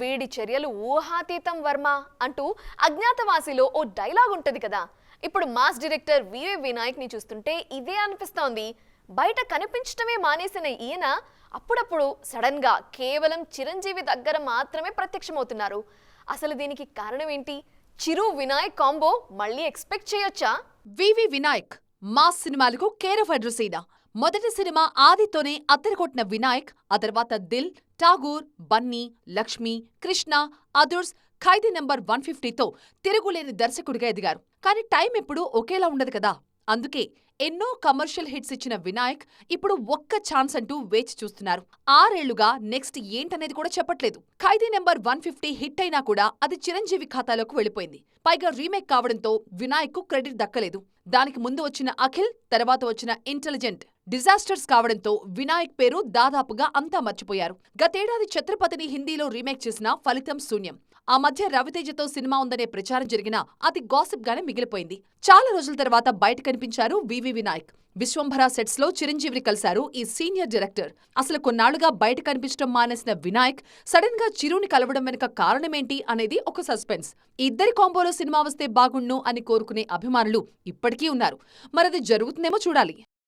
వీడి చర్యలు ఊహాతీతం వర్మ అంటూ అజ్ఞాతవాసిలో ఓ డైలాగ్ ఉంటది కదా. ఇప్పుడు మాస్ డైరెక్టర్ వివి వినాయక్ని చూస్తుంటే ఇదే అనిపిస్తోంది. బయట కనిపించటమే మానేసిన ఈయన అప్పుడప్పుడు సడన్గా కేవలం చిరంజీవి దగ్గర మాత్రమే ప్రత్యక్షమవుతున్నారు. అసలు దీనికి కారణం ఏంటి? చిరు వినాయక్ కాంబో మళ్ళీ ఎక్స్పెక్ట్ చేయొచ్చా? వివి వినాయక్ మాస్ సినిమాలకు కేర్ ఆఫ్ అడ్రస్ మొదటి సినిమా ఆదితోనే అత్తరికొట్టిన వినాయక్ ఆ తర్వాత దిల్ ఠాగూర్ బన్నీ లక్ష్మి కృష్ణ అదుర్స్ ఖైదీ నంబర్ వన్ ఫిఫ్టీతో తిరుగులేని దర్శకుడిగా ఎదిగారు. కానీ టైం ఎప్పుడూ ఒకేలా ఉండదు కదా. అందుకే ఎన్నో కమర్షియల్ హిట్స్ ఇచ్చిన వినాయక్ ఇప్పుడు ఒక్క ఛాన్స్ అంటూ వేచి చూస్తున్నారు. ఆరేళ్ళుగా నెక్స్ట్ ఏంటనేది కూడా చెప్పట్లేదు. Khaidi number one fifty hit అయినా కూడా అది చిరంజీవి ఖాతాలోకి వెళ్ళిపోయింది. పైగా రీమేక్ కావడంతో వినాయక్కు క్రెడిట్ దక్కలేదు. దానికి ముందు వచ్చిన అఖిల్ తర్వాత వచ్చిన ఇంటెలిజెంట్ డిజాస్టర్స్ కావడంతో వినాయక్ పేరు దాదాపుగా అంతా మర్చిపోయారు. గతేడాది ఛత్రపతిని హిందీలో రీమేక్ చేసిన ఫలితం శూన్యం. ఆ మధ్య రవితేజతో సినిమా ఉందనే ప్రచారం జరిగినా అది గాసిప్ గానే మిగిలిపోయింది. చాలా రోజుల తర్వాత బయట కనిపించారు వివి వినాయక్. విశ్వంభర సెట్స్లో చిరంజీవిని కలిశారు ఈ సీనియర్ డైరెక్టర్. అసలు కొన్నాళ్ళుగా బయట కనిపించడం మానేసిన వినాయక్ సడన్గా చిరుని కలవడం వెనుక కారణమేంటి అనేది ఒక సస్పెన్స్. ఇద్దరి కాంబోలో సినిమా వస్తే బాగుండు అని కోరుకునే అభిమానులు ఇప్పటికీ ఉన్నారు. మరది జరుగుతుందేమో చూడాలి.